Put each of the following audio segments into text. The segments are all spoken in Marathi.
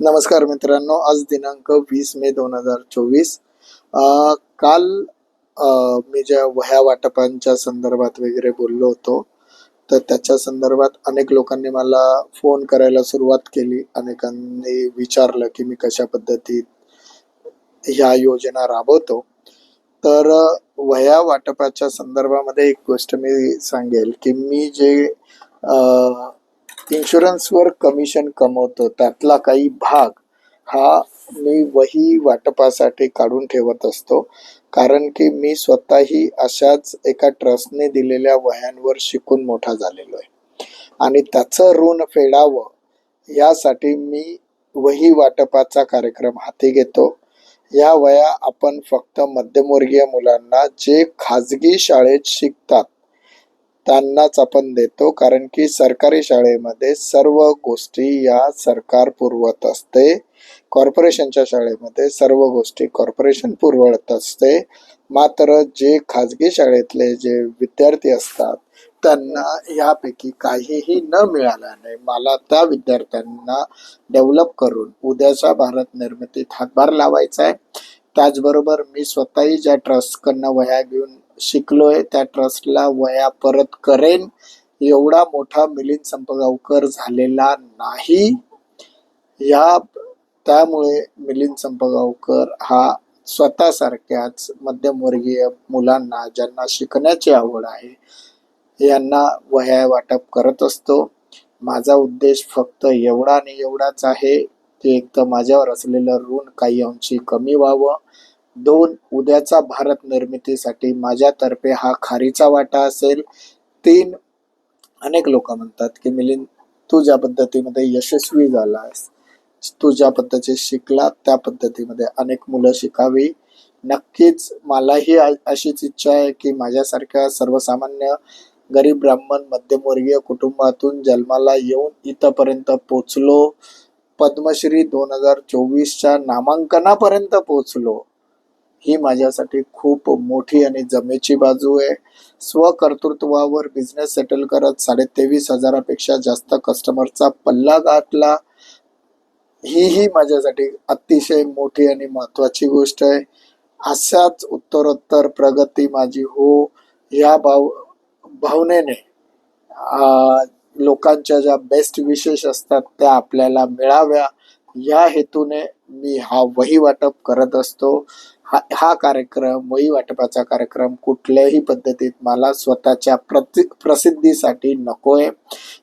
नमस्कार मित्रांनो आज दिनांक वीस मे दोन हजार चोवीस. काल मी ज्या वह्या वाटपांच्या संदर्भात वगैरे बोललो होतो तर त्याच्या संदर्भात अनेक लोकांनी मला फोन करायला सुरुवात केली. अनेकांनी विचारलं की मी कशा पद्धतीत ह्या योजना राबवतो. तर वह्या वाटपाच्या संदर्भामध्ये एक गोष्ट मी सांगेल की मी जे इन्शुरन्सवर कमिशन कमवतो त्यातला काही भाग हा मी वही वाटपासाठी काढून ठेवत असतो. कारण की मी स्वतःही अशाच एका ट्रस्टने दिलेल्या वह्यांवर शिकून मोठा झालेलो आहे. आणि त्याचं ऋण फेडावं यासाठी मी वही वाटपाचा कार्यक्रम हाती घेतो. या वया आपण फक्त मध्यमवर्गीय मुलांना जे खाजगी शाळेत शिकतात त्यांनाच आपण देतो कारण की सरकारी शाळेमध्ये सर्व गोष्टी या सरकार पुरवत असते. कॉर्पोरेशनच्या शाळेमध्ये सर्व गोष्टी कॉर्पोरेशन पुरवत असते. मात्र जे खाजगी शाळेतले जे विद्यार्थी असतात त्यांना यापैकी काहीही न मिळाल्याने मला त्या विद्यार्थ्यांना डेव्हलप करून उद्याच्या भारत निर्मितीत हातभार लावायचा आहे. त्याचबरोबर मी स्वतःही ज्या ट्रस्टकडनं वह्या घेऊन शिकलोय त्या ट्रस्टला वया परत करेन. एवढा मोठा मिलिंद संपगावकर झालेला नाही. या त्यामुळे मिलिंद संपगावकर हा स्वतःसारख्याच मध्यमवर्गीय मुलांना ज्यांना शिकण्याची आवड आहे यांना वह्या वाटप करत असतो. माझा उद्देश फक्त एवढा आणि एवढाच आहे की एक तर माझ्यावर असलेलं ऋण काही अंशी कमी व्हावं. दोन उद्याचा भारत निर्मितीसाठी माझ्यातर्फे हा खारीचा वाटा असेल. तीन अनेक लोक म्हणतात की मिलिंद तू ज्या पद्धतीमध्ये यशस्वी झालास तू ज्या पद्धती शिकला त्या पद्धतीमध्ये अनेक मुलं शिकावी. नक्कीच मलाही अशीच इच्छा आहे की माझ्यासारख्या सर्वसामान्य गरीब ब्राह्मण मध्यमवर्गीय कुटुंबातून जन्माला येऊन इथपर्यंत पोचलो पद्मश्री दोन हजार चोवीसच्या नामांकनापर्यंत पोचलो ही माझ्यासाठी खूप मोठी आणि जमेची बाजू आहे. स्वकर्तृत्वावर बिझनेस सेटल करत साडे तेवीस हजारापेक्षा जास्त कस्टमरचा पल्ला गाठला ही ही माझ्यासाठी अतिशय मोठी आणि महत्वाची गोष्ट आहे. अशाच उत्तरोत्तर प्रगती माझी हो या भाव भावनेने लोकांच्या ज्या बेस्ट विशेष असतात त्या आपल्याला मिळाव्या. या हेतूने मी हा वही वाटप करत असतो. हा हा कार्यक्रम वही वाटपाचा कार्यक्रम कुठल्याही पद्धतीत मला स्वतःच्या प्रति प्रसिद्धीसाठी नकोय.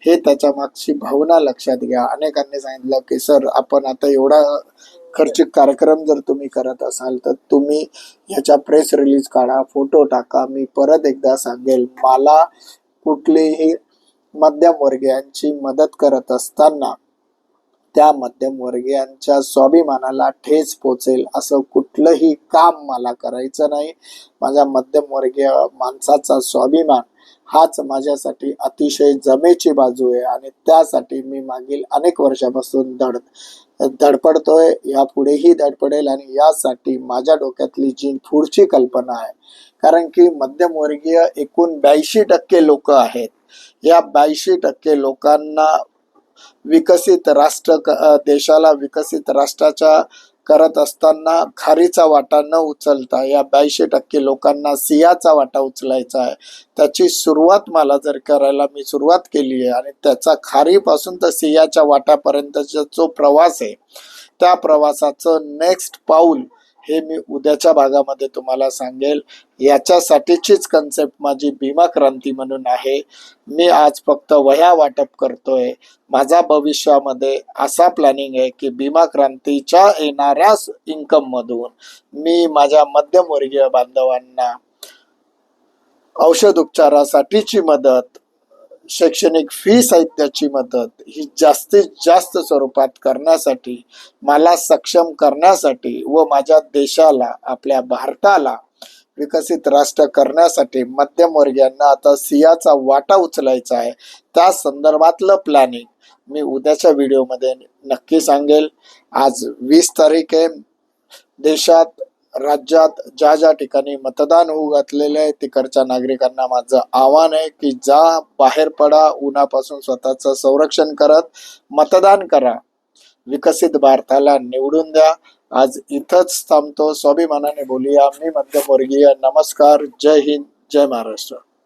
हे त्याच्या मागची भावना लक्षात घ्या. अनेकांनी सांगितलं की सर आपण आता एवढा खर्चिक कार्यक्रम जर तुम्ही करत असाल तर तुम्ही ह्याच्या प्रेस रिलीज काढा फोटो टाका. मी परत एकदा सांगेल मला कुठलेही मध्यमवर्गीयांची मदत करत असताना त्या मध्यमवर्गीयांच्या स्वाभिमानाला ठेच पोचेल असं कुठलंही काम मला करायचं नाही. माझ्या मध्यमवर्गीय माणसाचा स्वाभिमान हाच माझ्यासाठी अतिशय जमेची बाजू आहे आणि त्यासाठी मी मागील अनेक वर्षापासून धड धडपडतोय. यापुढेही धडपडेल आणि यासाठी माझ्या डोक्यातली जी पुढची कल्पना आहे कारण की मध्यमवर्गीय एकूण ब्याऐंशी टक्के लोक आहेत. या ब्याऐंशी टक्के लोकांना विकसित राष्ट्र देशाला विकसित राष्ट्राच्या करत असताना खारीचा वाटा न उचलता या ब्याऐंशी टक्के लोकांना सियाचा वाटा उचलायचा आहे. त्याची सुरुवात मला जर करायला मी सुरुवात केली आहे आणि त्याचा खारीपासून तर सियाच्या वाटापर्यंतचा जो प्रवास आहे त्या प्रवासाचं नेक्स्ट पाऊल हे मी उद्याच्या भागामध्ये तुम्हाला सांगेल. याच्यासाठीचीच कन्सेप्ट माझी भीमा क्रांती म्हणून आहे. मी आज फक्त वह्या वाटप करतोय. माझा भविष्यामध्ये असा प्लॅनिंग आहे की भीमा क्रांतीच्या येणाऱ्या इन्कम मधून मी माझ्या मध्यमवर्गीय बांधवांना औषध उपचारासाठीची मदत शैक्षणिक फी साहित्याची मदत ही जास्तीत जास्त स्वरूपात करण्यासाठी मला सक्षम करण्यासाठी व माझ्या देशाला आपल्या भारताला विकसित राष्ट्र करण्यासाठी मध्यमवर्गीयांना आता सियाचा वाटा उचलायचा आहे. त्या संदर्भातलं प्लॅनिंग मी उद्याच्या व्हिडिओमध्ये नक्की सांगेल. आज वीस तारीख आहे. देशात राज्यात ज्या ज्या ठिकाणी मतदान होऊ घातलेले आहे तिकडच्या नागरिकांना माझं आव्हान आहे की जा बाहेर पडा उन्हापासून स्वतःचं संरक्षण करत मतदान करा. विकसित भारताला निवडून द्या. आज इथंच थांबतो. स्वाभिमानाने बोलूया. मी मध्यमवर्गीय. नमस्कार. जय हिंद. जय महाराष्ट्र.